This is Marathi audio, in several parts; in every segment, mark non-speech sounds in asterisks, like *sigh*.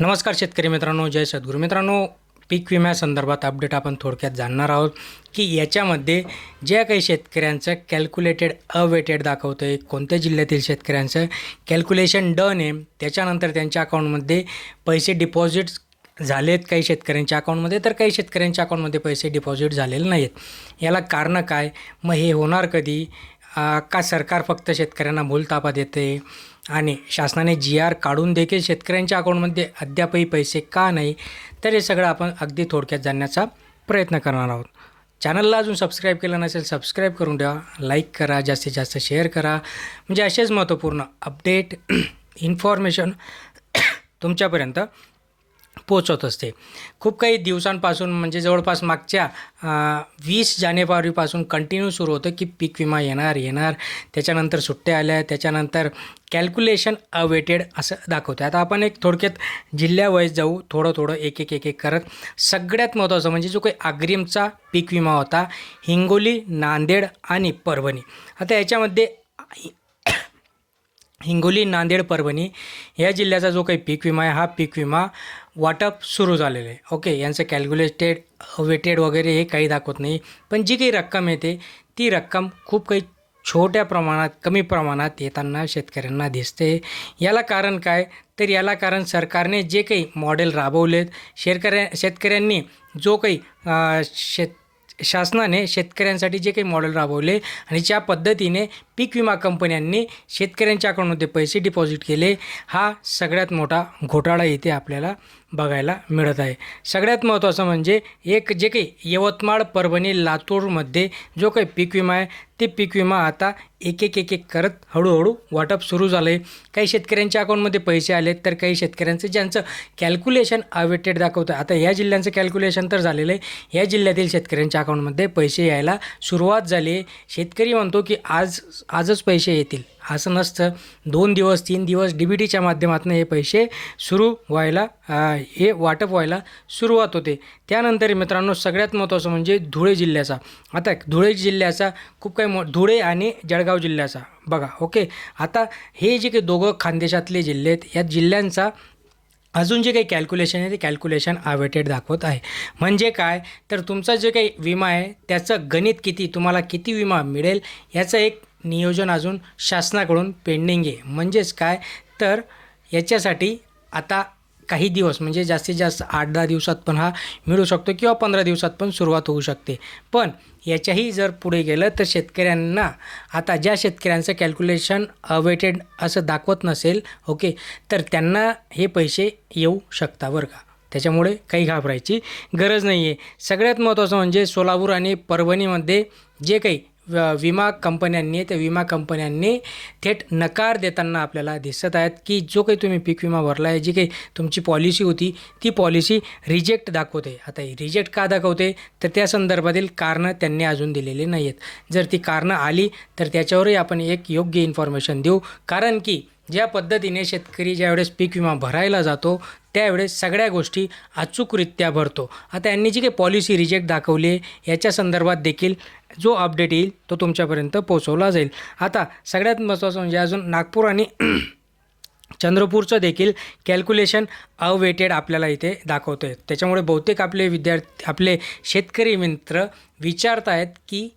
नमस्कार शेतकरी मित्रांनो जय सद्गुरू. मित्रांनो पीक विम्यासंदर्भात अपडेट आपण थोडक्यात जाणणार आहोत की याच्यामध्ये ज्या काही शेतकऱ्यांचं कॅल्क्युलेटेड अवेटेड दाखवतं आहे कोणत्या जिल्ह्यातील शेतकऱ्यांचं कॅल्क्युलेशन डन आहे त्याच्यानंतर त्यांच्या अकाउंटमध्ये पैसे डिपॉझिट झालेत काही शेतकऱ्यांच्या अकाउंटमध्ये तर काही शेतकऱ्यांच्या अकाउंटमध्ये पैसे डिपॉझिट झालेले नाही आहेत याला कारणं काय? मग हे होणार कधी? का सरकार फक्त शेतकऱ्यांना भूलतापा देते? आणि शासनाने जी आर काढून देखील शेतकऱ्यांच्या अकाउंटमध्ये अद्यापही पैसे का नाही? तर हे सगळं आपण अगदी थोडक्यात जाणण्याचा प्रयत्न करणार आहोत. चॅनलला अजून सबस्क्राईब केलं नसेल सबस्क्राईब करून द्या लाईक करा जास्तीत जास्त शेअर करा. म्हणजे असेच महत्त्वपूर्ण अपडेट *clears throat* इन्फॉर्मेशन तुमच्यापर्यंत पोचवत असते. खूप काही दिवसांपासून म्हणजे जवळपास मागच्या वीस जानेवारीपासून कंटिन्यू सुरू होतं की पीक विमा येणार येणार. त्याच्यानंतर सुट्ट्या आल्या त्याच्यानंतर कॅल्क्युलेशन अवेटेड असं दाखवतं आता आपण एक थोडक्यात जिल्ह्यावाईज जाऊ थोडं थोडं एक एक एक एक करत. सगळ्यात महत्त्वाचं म्हणजे जो काही अग्रिमचा पीक विमा होता हिंगोली नांदेड आणि परभणी. आता याच्यामध्ये हिंगोली नांदेड परभणी या जिल्ह्याचा जो काही पीक विमा आहे हा पीक विमा वाटप सुरू झालेलं आहे. ओके यांचं कॅल्क्युलेटेड वेटेड वगैरे हे काही दाखवत नाही. पण जी काही रक्कम येते ती रक्कम खूप काही छोट्या प्रमाणात कमी प्रमाणात येताना शेतकऱ्यांना दिसते. याला कारण काय? तर याला कारण सरकारने जे काही मॉडेल राबवलेत शेतकऱ्या शेतकऱ्यांनी जो काही शेत शासनाने शेतकऱ्यांसाठी जे काही मॉडेल राबवले आणि ज्या पद्धतीने पीक विमा कंपन्यांनी शेतकऱ्यांच्या ते पैसे डिपॉझिट केले. हा सगळ्यात मोठा घोटाळा इथे आपल्याला बघायला मिळत आहे. सगळ्यात महत्त्वाचं म्हणजे एक जे काही यवतमाळ परभणी लातूरमध्ये जो काही पीक विमा आहे ते पीक विमा आता एक एक एक एक करत हळूहळू वाटप सुरू झालं आहे काही शेतकऱ्यांच्या अकाउंटमध्ये पैसे आले तर काही शेतकऱ्यांचं ज्यांचं कॅल्क्युलेशन अवेटेड दाखवतं आता या जिल्ह्यांचं कॅल्क्युलेशन तर झालेलं आहे. या जिल्ह्यातील शेतकऱ्यांच्या अकाउंटमध्ये पैसे यायला सुरुवात झाली आहे. शेतकरी म्हणतो की आज आजच पैसे येतील. असं नसतं. दोन दिवस तीन दिवस डी बी टीच्या माध्यमातून हे पैसे सुरू व्हायला हे वाटप व्हायला सुरुवात होते. त्यानंतर मित्रांनो सगळ्यात महत्त्वाचं म्हणजे धुळे जिल्ह्याचा. आता धुळे जिल्ह्याचा खूप काही मो धुळे आणि जळगाव जिल्ह्याचा. बघा ओके? आता हे जे काही दोघं खानदेशातले जिल्हे आहेत या जिल्ह्यांचा अजून जे काही कॅल्क्युलेशन आहे ते कॅल्क्युलेशन आवेटेड दाखवत आहे. म्हणजे काय? तर तुमचा जे काही विमा आहे त्याचं गणित किती तुम्हाला किती विमा मिळेल याचं एक नियोजन अजून शासनाकडून पेंडिंग आहे. म्हणजेच काय? तर याच्यासाठी आता काही दिवस म्हणजे जास्तीत जास्त आठ दहा दिवसात पण हा मिळू शकतो किंवा पंधरा दिवसात पण सुरुवात होऊ शकते. पण याच्याही जर पुढे गेलं तर शेतकऱ्यांना आता ज्या शेतकऱ्यांचं कॅल्क्युलेशन अवेटेड असं दाखवत नसेल ओके तर त्यांना हे पैसे येऊ शकता बरं का? त्याच्यामुळे काही घाबरायची गरज नाही आहे सगळ्यात महत्त्वाचं म्हणजे सोलापूर आणि परभणीमध्ये जे काही विमा कंपन्यांनी त्या विमा कंपन्यांनी थेट नकार देताना आपल्याला दिसत आहेत की जो काही तुम्ही पीक विमा भरला आहे जी काही तुमची पॉलिसी होती ती पॉलिसी रिजेक्ट दाखवते. आता ही रिजेक्ट का दाखवते? तर त्या संदर्भातील कारणं त्यांनी अजून दिलेली नाही आहेत जर ती कारणं आली तर त्याच्यावरही आपण एक योग्य इन्फॉर्मेशन देऊ. कारण की ज्या पद्धतीने शेतकरी ज्यावेळेस पीक विमा भरायला जातो त्यावेळेस सगळ्या गोष्टी अचूकरित्या भरतो. आता यांनी जी काही पॉलिसी रिजेक्ट दाखवली आहे याच्या संदर्भात देखील जो अपडेट येईल तो तुमच्यापर्यंत पोचवला जाईल. आता सगळ्यात महत्त्वाचं म्हणजे अजून नागपूर आणि *clears throat* चंद्रपूरचं देखील कॅल्क्युलेशन अवेटेड आपल्याला इथे दाखवतं आहे त्याच्यामुळे बहुतेक आपले विद्यार्थी आपले शेतकरी मित्र विचारत आहेत की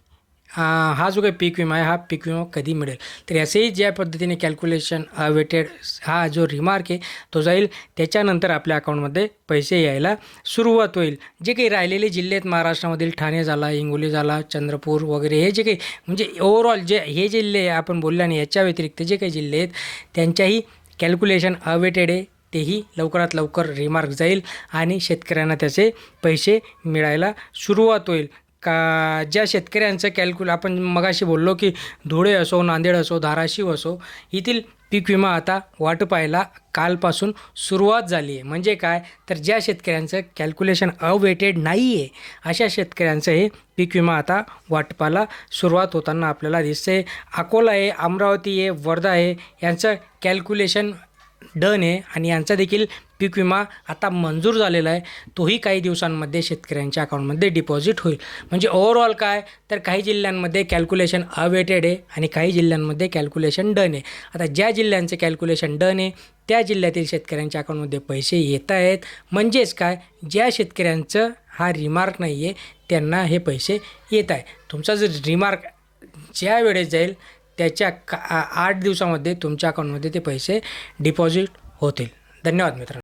हा जो काही पीक विमा आहे हा पीक विमा कधी मिळेल? तर असेही ज्या पद्धतीने कॅल्क्युलेशन अवेटेड हा जो रिमार्क आहे तो जाईल. त्याच्यानंतर आपल्या अकाउंटमध्ये पैसे यायला सुरुवात होईल. जे काही राहिलेले जिल्हे आहेत महाराष्ट्रामधील ठाणे झाला हिंगोली झाला चंद्रपूर वगैरे हे जे काही म्हणजे ओव्हरऑल जे हे जिल्हे आपण बोलले आणि याच्या व्यतिरिक्त जे काही जिल्हे आहेत त्यांच्याही कॅल्क्युलेशन अवेटेड आहे तेही लवकरात लवकर रिमार्क जाईल आणि शेतकऱ्यांना त्याचे पैसे मिळायला सुरुवात होईल. का ज्या शेतकऱ्यांचं कॅल्क्युल आपण मगाशी बोललो की धुळे असो नांदेड असो धाराशिव असो येथील पीक विमा आता वाटपायला कालपासून सुरुवात झाली आहे. म्हणजे काय? तर ज्या शेतकऱ्यांचं कॅल्क्युलेशन अवेटेड नाही आहे अशा शेतकऱ्यांचं हे पीक विमा आता वाटपाला सुरुवात होताना आपल्याला दिसते अकोला आहे अमरावती आहे वर्धा आहे यांचं कॅल्क्युलेशन डन आहे आणि यांचा देखील पीक विमा आता मंजूर झालेला आहे. तोही काही दिवसांमध्ये शेतकऱ्यांच्या अकाउंटमध्ये डिपॉझिट होईल. म्हणजे ओव्हरऑल काय? तर काही जिल्ह्यांमध्ये कॅल्क्युलेशन अवेटेड आहे आणि काही जिल्ह्यांमध्ये कॅल्क्युलेशन डन आहे. आता ज्या जिल्ह्यांचे कॅल्क्युलेशन डन आहे त्या जिल्ह्यातील शेतकऱ्यांच्या अकाउंटमध्ये पैसे येत आहेत. म्हणजेच काय? ज्या शेतकऱ्यांचं हा रिमार्क नाही आहे त्यांना हे पैसे येत आहे. तुमचा जर रिमार्क ज्या वेळेस जाईल त्याच्या का आठ दिवसामध्ये तुमच्या अकाउंटमध्ये ते पैसे डिपॉझिट होतील. धन्यवाद मित्रांनो.